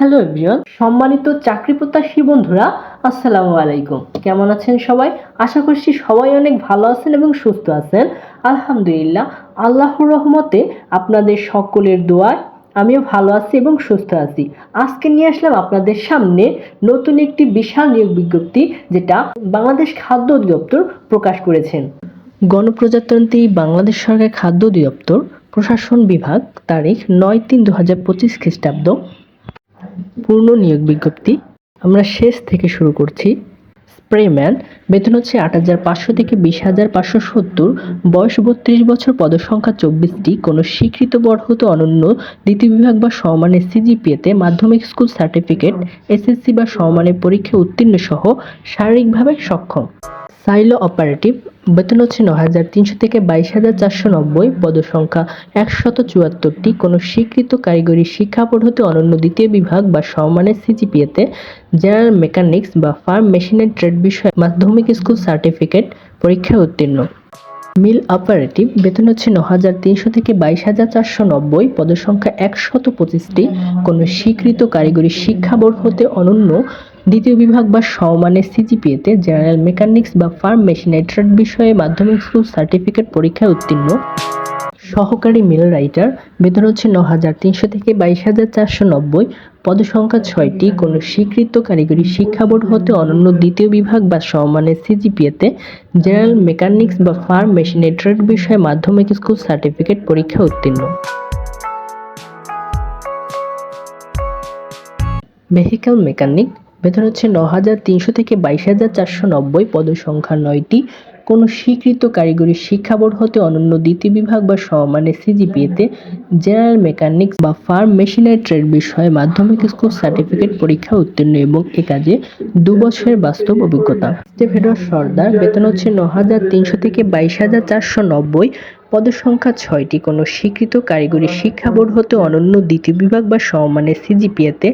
Hello everyone, সম্মানিত চাকরি প্রত্যাশী বন্ধুরা, আসসালামু আলাইকুম। কেমন আছেন সবাই? আশা করছি সবাই অনেক ভালো আছেন এবং সুস্থ আছেন। আলহামদুলিল্লাহ, আল্লাহর রহমতে আপনাদের সকলের দোয়ায় আমিও ভালো আছি এবং সুস্থ আছি। আজকে নিয়ে আসলাম আপনাদের সামনে নতুন একটি বিশাল নিয়োগ বিজ্ঞপ্তি, যেটা বাংলাদেশ খাদ্য অধিদপ্তর প্রকাশ করেছেন। গণপ্রজাতন্ত্রী বাংলাদেশ সরকার খাদ্য অধিদপ্তর প্রশাসন বিভাগ, তারিখ নয় তিন দু হাজার পঁচিশ খ্রিস্টাব্দ পূর্ণ নিয়োগ বিজ্ঞপ্তি। আমরা শেষ থেকে শুরু করছি। স্প্রেম্যান, বেতন হচ্ছে আট হাজার পাঁচশো থেকে বিশ হাজার পাঁচশো সত্তর। বয়স বত্রিশ বছর, পদসংখ্যা চব্বিশটি। কোনো স্বীকৃত বর্হত, অনন্য দ্বিতীয় বিভাগ বা সমমানের সিজিপিএতে মাধ্যমিক স্কুল সার্টিফিকেট, এসএসসি বা সমমানের পরীক্ষায় উত্তীর্ণ সহ শারীরিকভাবে সক্ষম। সাইলো অপারেটিভ বেতন হচ্ছে ন হাজার তিনশো থেকে বাইশ হাজার চারশো নব্বই, পদসংখ্যা একশত চুয়াত্তরটি। কোনো স্বীকৃত কারিগরি শিক্ষা পদ্ধতি অনন্য দ্বিতীয় বিভাগ বা সমমানের সিজিপিএতে জেনারেল মেকানিক্স বা ফার্ম মেশিনের ট্রেড বিষয়ে মাধ্যমিক স্কুল সার্টিফিকেট পরীক্ষায় উত্তীর্ণ। মিল অপারেটিভ বেতন হচ্ছে ন হাজার তিনশো থেকে বাইশ হাজার চারশো নব্বই, পদসংখ্যা একশত পঁচিশটি। কোনো স্বীকৃত কারিগরি শিক্ষা বোর্ড হতে অনন্য দ্বিতীয় বিভাগ বা সমমানের সিজিপিএতে জেনারেল মেকানিক্স বা ফার্ম মেশিনারি ট্রেড বিষয়ে মাধ্যমিক স্কুল সার্টিফিকেট পরীক্ষায় উত্তীর্ণ। সহকারী মিল রাইটার বেতন হচ্ছে ন হাজার তিনশো থেকে বাইশ হাজার চারশো নব্বই। পদসংখ্যা ছয়টি। কোনো স্বীকৃত কারিগরি শিক্ষা বোর্ড হতে অনন্য দ্বিতীয় বিভাগ বা সমমানের সিজিপিএতে জেনারেল মেকানিক্স বা ফার্ম মেশিনারি ট্রেড বিষয়ে মাধ্যমিক স্কুল সার্টিফিকেট পরীক্ষা উত্তীর্ণ। ভেহিক্যাল মেকানিক বেতন হচ্ছে ন হাজার তিনশো থেকে বাইশ হাজার চারশো নব্বই, পদসংখ্যা নয়টি। কোনো স্বীকৃত কারিগরি শিক্ষা বোর্ড হতে অনন্য দ্বিতীয় বিভাগ বা সমমানের সিজিপিএতে জেনারেল মেকানিক্স বা ফার্ম মেশিনারি ট্রেড বিষয়ে মাধ্যমিক স্কুল সার্টিফিকেট পরীক্ষা উত্তীর্ণ এবং এ কাজে দু বছরের বাস্তব অভিজ্ঞতা। স্টেফেডর সর্দার, বেতন হচ্ছে ন হাজার তিনশো থেকে বাইশ হাজার চারশো নব্বই, পদসংখ্যা ছয়টি। কোনো স্বীকৃত কারিগরি শিক্ষা বোর্ড হতে অনন্য দ্বিতীয় বিভাগ বা সমমানের সিজিপিএতে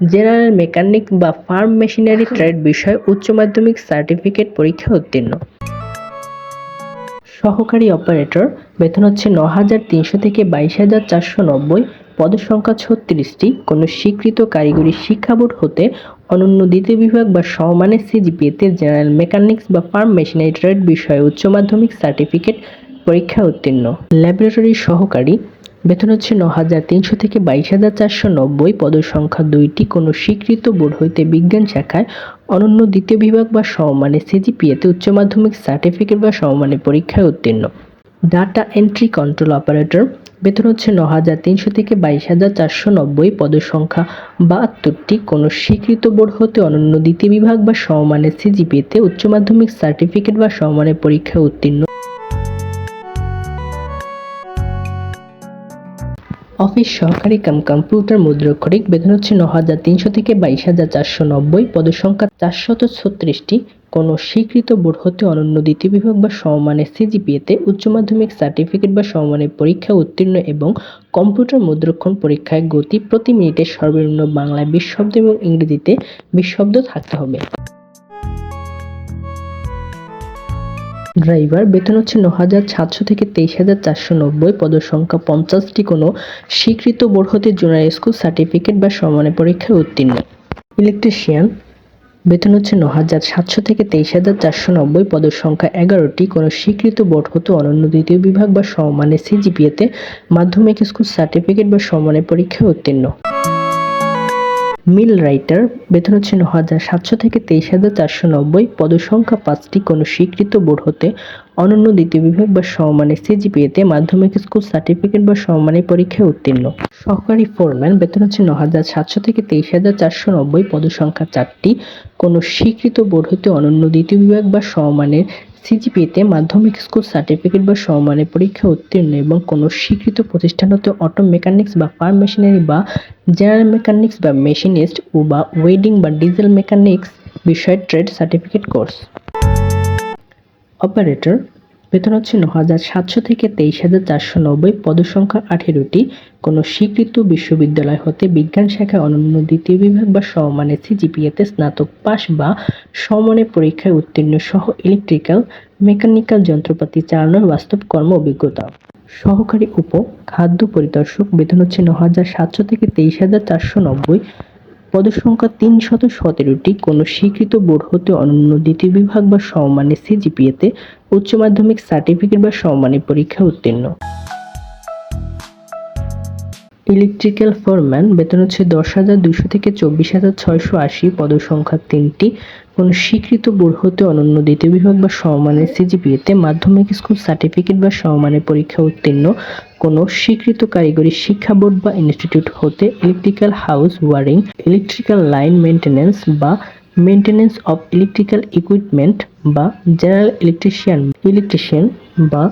জেনারেল মেকানিক বা ফার্ম মেশিনারি ট্রেড বিষয়ে উচ্চ মাধ্যমিক সার্টিফিকেট পরীক্ষা উত্তীর্ণ। সহকারী অপারেটর, বেতন হচ্ছে ন হাজার তিনশো থেকে বাইশ হাজার চারশো নব্বই পদসংখ্যা ছত্রিশটি। কোনো স্বীকৃত কারিগরি শিক্ষা বোর্ড হতে অনন্য দ্বিতীয় বিভাগ বা সমমানের সিজিপিএতে জেনারেল মেকানিক্স বা ফার্ম মেশিনারি ট্রেড বিষয়ে উচ্চ মাধ্যমিক সার্টিফিকেট পরীক্ষা উত্তীর্ণ। ল্যাবরেটরি সহকারী বেতন হচ্ছে ন হাজার তিনশো থেকে বাইশ হাজার চারশো নব্বই, পদসংখ্যা দুইটি। কোনো স্বীকৃত বোর্ড হইতে বিজ্ঞান শাখায় অনন্য দ্বিতীয় বিভাগ বা সমমানের সিজিপিএতে উচ্চ মাধ্যমিক সার্টিফিকেট বা সমমানের পরীক্ষায় উত্তীর্ণ। ডাটা এন্ট্রি কন্ট্রোল অপারেটর, বেতন হচ্ছে ন হাজার তিনশো থেকে বাইশ হাজার চারশো নব্বই, পদসংখ্যা বাহাত্তরটি। কোনো স্বীকৃত বোর্ড হতে অনন্য দ্বিতীয় বিভাগ বা সমমানের সিজিপিএতে উচ্চ মাধ্যমিক সার্টিফিকেট বা সমমানের পরীক্ষায় উত্তীর্ণ। অফিস সহকারী কাম কম্পিউটার মুদ্রাক্ষরিক বেতন হচ্ছে ন হাজার তিনশো থেকে বাইশ হাজার চারশো নব্বই পদসংখ্যা চারশত ছত্রিশটি। কোনো স্বীকৃত বোর্ড হতে অনন্য দ্বিতীয় বিভাগ বা সমমানের সিজিপিএতে উচ্চ মাধ্যমিক সার্টিফিকেট বা সমমানের পরীক্ষা উত্তীর্ণ এবং কম্পিউটার মুদ্রক্ষণ পরীক্ষায় গতি প্রতি মিনিটে সর্বনিম্ন বাংলায় বিশ শব্দ এবং ইংরেজিতে বিশ শব্দ থাকতে হবে। ড্রাইভার, বেতন হচ্ছে ন হাজার সাতশো থেকে তেইশ হাজার চারশো নব্বই, পদসংখ্যা পঞ্চাশটি কোনো স্বীকৃত বোর্ড হতে জুনিয়র স্কুল সার্টিফিকেট বা সমানের পরীক্ষায় উত্তীর্ণ। ইলেকট্রিশিয়ান, বেতন হচ্ছে ন হাজার সাতশো থেকে তেইশ হাজার চারশো নব্বই, পদসংখ্যা এগারোটি কোনো স্বীকৃত বোর্ড হতে অনন্য দ্বিতীয় বিভাগ বা সমমানের সিজিপিএতে মাধ্যমিক স্কুল সার্টিফিকেট বা সমানের পরীক্ষায় উত্তীর্ণ। মিল রাইটার, বেতন হচ্ছে ন হাজার সাতশো থেকে তেইশ হাজার চারশো নব্বই, পদসংখ্যা পাঁচটি, কোনো স্বীকৃত বোর্ড হতে অনন্য দ্বিতীয় বিভাগ বা সমমানের সিজিপিএতে মাধ্যমিক স্কুল সার্টিফিকেট বা সমমানের পরীক্ষায় উত্তীর্ণ। সহকারী ফোরম্যান, বেতন হচ্ছে ন হাজার সাতশো থেকে তেইশ হাজার চারশো নব্বই পদসংখ্যা চারটি কোনো স্বীকৃত বোর্ড হতে অনন্য দ্বিতীয় বিভাগ বা সমমানের সিজিপিএতে মাধ্যমিক স্কুল সার্টিফিকেট বা সমমানের পরীক্ষা উত্তীর্ণ এবং কোনো স্বীকৃত প্রতিষ্ঠান হতে অটো মেকানিক্স বা ফার্ম মেশিনারি বা জেনারেল মেকানিক্স বা মেশিনিস্ট ও বা ওয়েডিং বা ডিজেল মেকানিক্স বিষয়ে ট্রেড সার্টিফিকেট কোর্স। অপারেটর বেতন হচ্ছে ন হাজার সাতশো থেকে তেইশ হাজার চারশো নব্বই। পদসংখ্যা আঠেরোটি। কোনো স্বীকৃত বিশ্ববিদ্যালয় হতে বিজ্ঞান শাখায় অনন্য দ্বিতীয় বিভাগ বা সমমানের সিজিপিএতে স্নাতক পাস বা সমমানের পরীক্ষায় উত্তীর্ণ সহ ইলেকট্রিক্যাল মেকানিক্যাল যন্ত্রপাতি চালানোর বাস্তব কর্ম অভিজ্ঞতা। সহকারী উপ খাদ্য পরিদর্শক, বেতন হচ্ছে ন হাজার সাতশো থেকে তেইশ হাজার চারশো নব্বই। পদের সংখ্যা তিনশত সতেরোটি কোনো স্বীকৃত বোর্ড হতে অনন্য দ্বিতীয় বিভাগ বা সমমানের সিজিপিএতে উচ্চ মাধ্যমিক সার্টিফিকেট বা সমমানের পরীক্ষা উত্তীর্ণ। ইলেকট্রিক্যাল ফোরম্যান, বেতন হচ্ছে দশ হাজার দুশো থেকে চব্বিশ হাজার ছয়শো আশি, পদসংখ্যা তিনটি। কোনো স্বীকৃত বোর্ড হতে অনন্য দ্বিতীয় বিভাগ বা সমমানের সিজিপিএতে মাধ্যমিক স্কুল সার্টিফিকেট বা সমমানের পরীক্ষা উত্তীর্ণ। কোনো স্বীকৃত কারিগরি শিক্ষা বোর্ড বা ইনস্টিটিউট হতে electrical house wiring, electrical line maintenance বা মেইনটেনেন্স অফ ইলেকট্রিক্যাল ইকুইপমেন্ট বা জেনারেল ইলেকট্রিশিয়ান ইলেকট্রিশিয়ান বা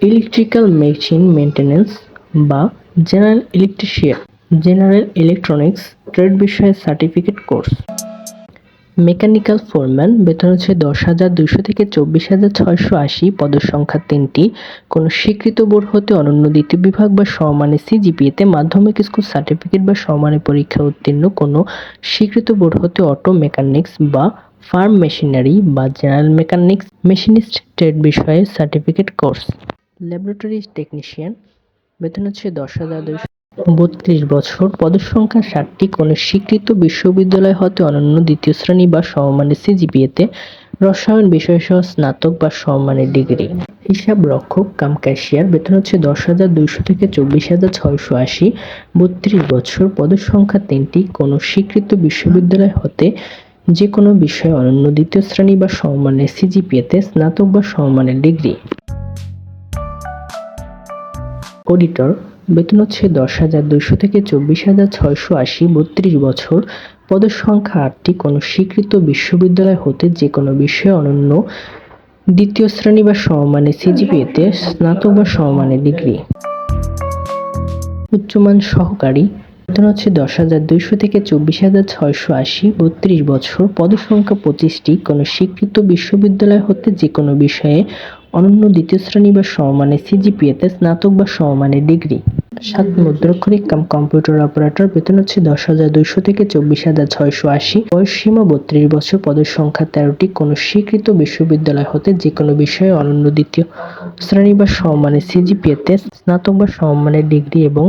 ইলেকট্রিক্যাল মেশিন মেইনটেনেন্স বা general electrician, general electronics, trade বিষয়ে সার্টিফিকেট কোর্স। মেকানিক্যাল ফোরম্যান, বেতন হচ্ছে দশ হাজার দুশো থেকে চব্বিশ হাজার ছয়শো আশি, পদের সংখ্যা তিনটি। কোনো স্বীকৃত বোর্ড হতে অনন্য দ্বিতীয় বিভাগ বা সমমানের সিজিপিএতে মাধ্যমিক স্কুল সার্টিফিকেট বা সমমানের পরীক্ষা উত্তীর্ণ কোনো স্বীকৃত বোর্ড হতে অটো মেকানিক্স বা ফার্ম মেশিনারি বা জেনারেল মেকানিক্স মেশিনিস্ট ট্রেড বিষয়ে সার্টিফিকেট কোর্স। ল্যাবরেটরি টেকনিশিয়ান বেতন হচ্ছে দশ হাজার দুশো বত্রিশ বছর। পদের সংখ্যা ষাটটি। কোনো স্বীকৃত বিশ্ববিদ্যালয় হতে অনন্য দ্বিতীয় শ্রেণি বা সমমানের সিজিপিএতে রসায়ন বিষয়সহ স্নাতক বা সমমানের ডিগ্রি। হিসাব রক্ষক কাম ক্যাশিয়ার বেতন হচ্ছে দশ হাজার দুইশো থেকে চব্বিশ হাজার ছয়শো আশি। বত্রিশ বছর। পদের সংখ্যা তিনটি। কোনো স্বীকৃত বিশ্ববিদ্যালয় হতে যে কোনো বিষয়ে অনন্য দ্বিতীয় শ্রেণি বা সমমানের সিজিপিএতে স্নাতক বা সমমানের ডিগ্রি। অডিটর, বেতন হচ্ছে দশ হাজার দুইশো থেকে চব্বিশ হাজার ছয়শো আশি বত্রিশ বছর। পদের সংখ্যা আটটি। কোনো স্বীকৃত বিশ্ববিদ্যালয় হতে যে কোনো বিষয়ে অনন্য দ্বিতীয় শ্রেণি বা সমমানের সিজিপিএতে স্নাতক বা সমমানের ডিগ্রি। উচ্চমান সহকারী, বেতন হচ্ছে দশ হাজার দুইশো থেকে চব্বিশ হাজার ছয়শো আশি বত্রিশ বছর। পদসংখ্যা পঁচিশটি। কোনো স্বীকৃত বিশ্ববিদ্যালয় হতে যে কোনো বিষয়ে অনন্য দ্বিতীয় শ্রেণি বা সমমানের সিজিপিএতে স্নাতক বা সমমানের ডিগ্রি। সাত মুদ্রাক্ষরিক কাম কম্পিউটার অপারেটর বেতন হচ্ছে দশ হাজার দুইশো থেকে চব্বিশ হাজার ছয়শো আশি। বয়স সীমা বত্রিশ বছর, পদের সংখ্যা তেরোটি। কোনো স্বীকৃত বিশ্ববিদ্যালয় হতে যে কোনো বিষয়ে অনন্য দ্বিতীয় শ্রেণি বা সমমানের সিজিপিএতে স্নাতক বা সমমানের ডিগ্রি এবং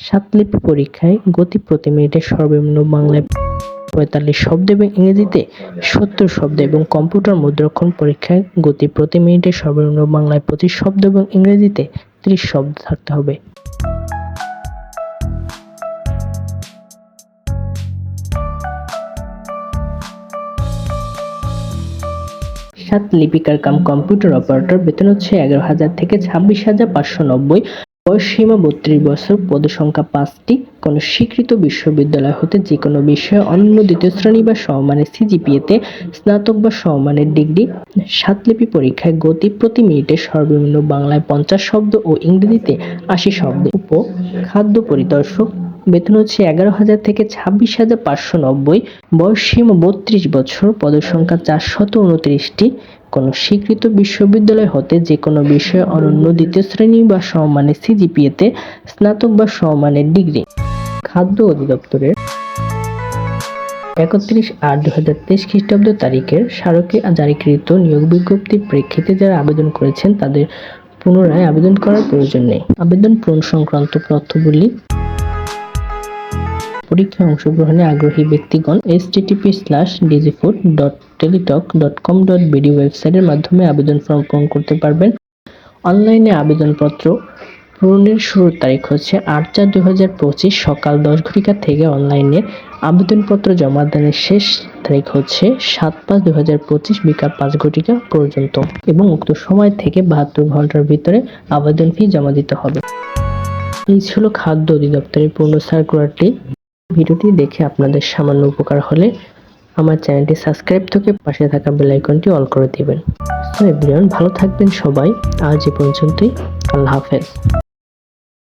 সাতলিপি পরীক্ষায় গতি প্রতি মিনিটে সর্বনিম্ন বাংলায় পঁয়তাল্লিশ শব্দ এবং ইংরেজিতে সত্তর শব্দ এবং কম্পিউটার মুদ্রাক্ষণ পরীক্ষায় গতি প্রতি মিনিটে সর্বনিম্ন বাংলায় পঁচিশ শব্দ এবং ইংরেজিতে ত্রিশ শব্দ থাকতে হবে। সাত লিপিকার কাম কম্পিউটার অপারেটর বেতন হচ্ছে এগারো হাজার থেকে ছাব্বিশ হাজার পাঁচশো নব্বই। বয়স সীমা বত্রিশ বছর পদ সংখ্যা পাঁচটি কোনো স্বীকৃত বিশ্ববিদ্যালয় হতে যে কোনো বিষয়ে অনন্য দ্বিতীয় শ্রেণি বা সমমানের সিজিপিএতে স্নাতক বা সমমানের ডিগ্রি, সাতলিপি পরীক্ষায় গতি প্রতি মিনিটে সর্বনিম্ন বাংলায় পঞ্চাশ শব্দ ও ইংরেজিতে আশি শব্দ। উপ খাদ্য পরিদর্শক, বেতন হচ্ছে এগারো হাজার থেকে ছাব্বিশ হাজার পাঁচশো নব্বই। বয়স সীমা বত্রিশ বছর পদের সংখ্যা চারশত উনত্রিশটি। কোনো স্বীকৃত বিশ্ববিদ্যালয় হতে যে কোনো বিষয়ে অনন্য দ্বিতীয় শ্রেণি বা সমমানের সিজিপিএতে স্নাতক বা সমমানের ডিগ্রি। খাদ্য অধিদপ্তরের একত্রিশ আট দু হাজার তেইশ খ্রিস্টাব্দ তারিখের স্মারকে জারিকৃত নিয়োগ বিজ্ঞপ্তির প্রেক্ষিতে যারা আবেদন করেছেন তাদের পুনরায় আবেদন করার প্রয়োজন নেই। আবেদন পূরণ সংক্রান্ত তথ্যগুলি পরীক্ষায় অংশগ্রহণে আগ্রহী ব্যক্তিগণ S TTP slash dgfood dot teletalk dot com dot BD ওয়েবসাইটের মাধ্যমে আবেদন ফর্ম পূরণ করতে পারবেন। অনলাইনে আবেদনপত্র পূরণের শুরুর তারিখ হচ্ছে আট চার দু হাজার পঁচিশ সকাল দশ ঘটিকা থেকে অনলাইনে আবেদনপত্র জমা দানের শেষ তারিখ হচ্ছে সাত পাঁচ দু হাজার পঁচিশ বিকাল পাঁচ ঘটিকা পর্যন্ত এবং উক্ত সময় থেকে বাহাত্তর ঘণ্টার ভিতরে আবেদন ফি জমা দিতে হবে। এই ছিল খাদ্য অধিদপ্তরের পূর্ণ সার্কুলারটি ভিডিওটি দেখে আপনাদের সামান্য উপকার হলে আমার চ্যানেলটি সাবস্ক্রাইব থেকে পাশে থাকা বেল আইকনটি অল করে দিবেন। তো এভরিওয়ান, ভালো থাকবেন সবাই। আজ এ পর্যন্তই। আল্লাহ হাফেজ।